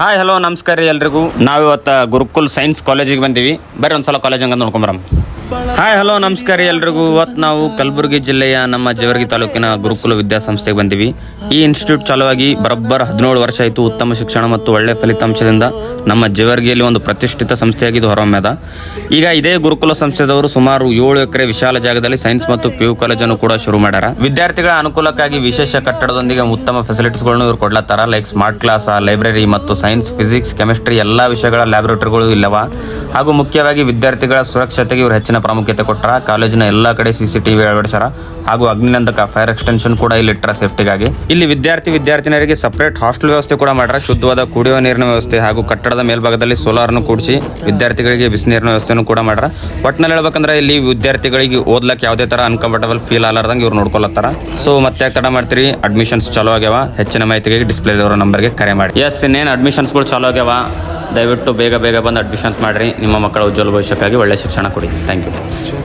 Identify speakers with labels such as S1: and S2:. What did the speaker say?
S1: Hi hello ನಮಸ್ಕಾರ ರೀ ಎಲ್ರಿಗೂ. ನಾವು ಇವತ್ತು ಗುರುಕುಲ್ ಸೈನ್ಸ್ ಕಾಲೇಜಿಗೆ ಬಂದೀವಿ. ಬರ್ರಿ ಒಂದ್ಸಲ ಕಾಲೇಜ್ ಹಂಗ ನೋಡ್ಕೊಂಬರಮ್ ಹಾಯ್ ಹಲೋ ನಮಸ್ಕಾರ ಎಲ್ರಿಗೂ. ಇವತ್ತು ನಾವು ಕಲಬುರಗಿ ಜಿಲ್ಲೆಯ ನಮ್ಮ ಜೇವರ್ಗಿ ತಾಲೂಕಿನ ಗುರುಕುಲ ವಿದ್ಯಾಸಂಸ್ಥೆಗೆ ಬಂದೀವಿ. ಈ ಇನ್ಸ್ಟಿಟ್ಯೂಟ್ ಚಾಲುವಾಗಿ ಬರೋಬ್ಬರ ಹದಿನೇಳು ವರ್ಷ ಆಯಿತು. ಉತ್ತಮ ಶಿಕ್ಷಣ ಮತ್ತು ಒಳ್ಳೆ ಫಲಿತಾಂಶದಿಂದ ನಮ್ಮ ಜೇವರ್ಗಿಯಲ್ಲಿ ಒಂದು ಪ್ರತಿಷ್ಠಿತ ಸಂಸ್ಥೆಯಾಗಿದ್ದು ಹೊರಹೊಮ್ಮೆದ. ಈಗ ಇದೇ ಗುರುಕುಲ ಸಂಸ್ಥೆದವರು ಸುಮಾರು ಏಳು ಎಕರೆ ವಿಶಾಲ ಜಾಗದಲ್ಲಿ ಸೈನ್ಸ್ ಮತ್ತು ಪಿ ಯು ಕಾಲೇಜನ್ನು ಕೂಡ ಶುರು ಮಾಡ್ಯಾರ. ವಿದ್ಯಾರ್ಥಿಗಳ ಅನುಕೂಲಕ್ಕಾಗಿ ವಿಶೇಷ ಕಟ್ಟಡದೊಂದಿಗೆ ಉತ್ತಮ ಫೆಸಿಲಿಟೀಸ್ಗಳನ್ನು ಇವರು ಕೊಡ್ಲತ್ತಾರ. ಲೈಕ್ ಸ್ಮಾರ್ಟ್ ಕ್ಲಾಸ್ ಲೈಬ್ರರಿ ಮತ್ತು ಸೈನ್ಸ್ ಫಿಸಿಕ್ಸ್ ಕೆಮಿಸ್ಟ್ರಿ ಎಲ್ಲ ವಿಷಯಗಳ ಲ್ಯಾಬೊರೇಟರಿಗಳು ಇಲ್ಲವ. ಹಾಗೂ ಮುಖ್ಯವಾಗಿ ವಿದ್ಯಾರ್ಥಿಗಳ ಸುರಕ್ಷತೆಗೆ ಇವರು ಹೆಚ್ಚಿನ ಪ್ರಾಮುಖ್ಯತೆ ಕೊಟ್ಟರ ಕಾಲೇಜಿನ ಎಲ್ಲಾ ಕಡೆ ಸಿಸಿ ಟಿವಿ ಅಳವಡಿಸ್ಯಾರ. ಹಾಗೂ ಅಗ್ನಿನಂದಕ ಫೈರ್ ಎಕ್ಸ್ಟೆನ್ಷನ್ ಕೂಡ ಇಲ್ಲಿ ಇಟ್ಟರ ಸೇಫ್ಟಿಗಾಗಿ ಇಲ್ಲಿ ವಿದ್ಯಾರ್ಥಿ ವಿದ್ಯಾರ್ಥಿನಿಯರಿಗೆ ಸಪರೇಟ್ ಹಾಸ್ಟೆಲ್ ವ್ಯವಸ್ಥೆ ಕೂಡ ಮಾಡ್ರ ಶುದ್ಧವಾದ ಕುಡಿಯುವ ನೀರಿನ ವ್ಯವಸ್ಥೆ ಹಾಗೂ ಕಟ್ಟಡದ ಮೇಲ್ಭಾಗದಲ್ಲಿ ಸೋಲಾರ್ ಅನ್ನು ಕೂಡಿಸಿ ವಿದ್ಯಾರ್ಥಿಗಳಿಗೆ ಬಿಸಿ ನೀರಿನ ವ್ಯವಸ್ಥೆಯನ್ನು ಕೂಡ ಮಾಡ್ರ ಒಟ್ನಲ್ಲಿ ಹೇಳ್ಬೇಕಂದ್ರೆ ಇಲ್ಲಿ ವಿದ್ಯಾರ್ಥಿಗಳಿಗೆ ಓದ್ಲಕ್ಕೆ ಯಾವುದೇ ತರ ಅನ್ಕಂಫರ್ಟಬಲ್ ಫೀಲ್ ಆಗಲಾರ್ದಂಗೆ ಇವ್ರು ನೋಡ್ಕೊಳತ್ತಾರ ಸೊ ಮತ್ತೆ ತಡ ಮಾಡ್ತೀರಿ? ಅಡ್ಮಿಷನ್ಸ್ ಚಾಲೂ ಆಗ್ಯಾವ. ಹೆಚ್ಚಿನ ಮಾಹಿತಿಗೆ ಡಿಸ್ಪ್ಲೇ ಇರೋ ನಂಬರ್ಗೆ ಕರೆ ಮಾಡಿ. ಎಸ್ ಇನ್ನೇನು ಅಡ್ಮಿಷನ್ಸ್ಗಳು ಚಾಲೂ ಆಗ್ಯಾವ? ದಯವಿಟ್ಟು ಬೇಗ ಬೇಗ ಬಂದು ಅಡ್ಮಿಷನ್ಸ್ ಮಾಡಿರಿ. ನಿಮ್ಮ ಮಕ್ಕಳ ಉಜ್ವಲ ಭವಿಷ್ಯಕ್ಕಾಗಿ ಒಳ್ಳೆ ಶಿಕ್ಷಣ ಕೊಡಿ. Thank you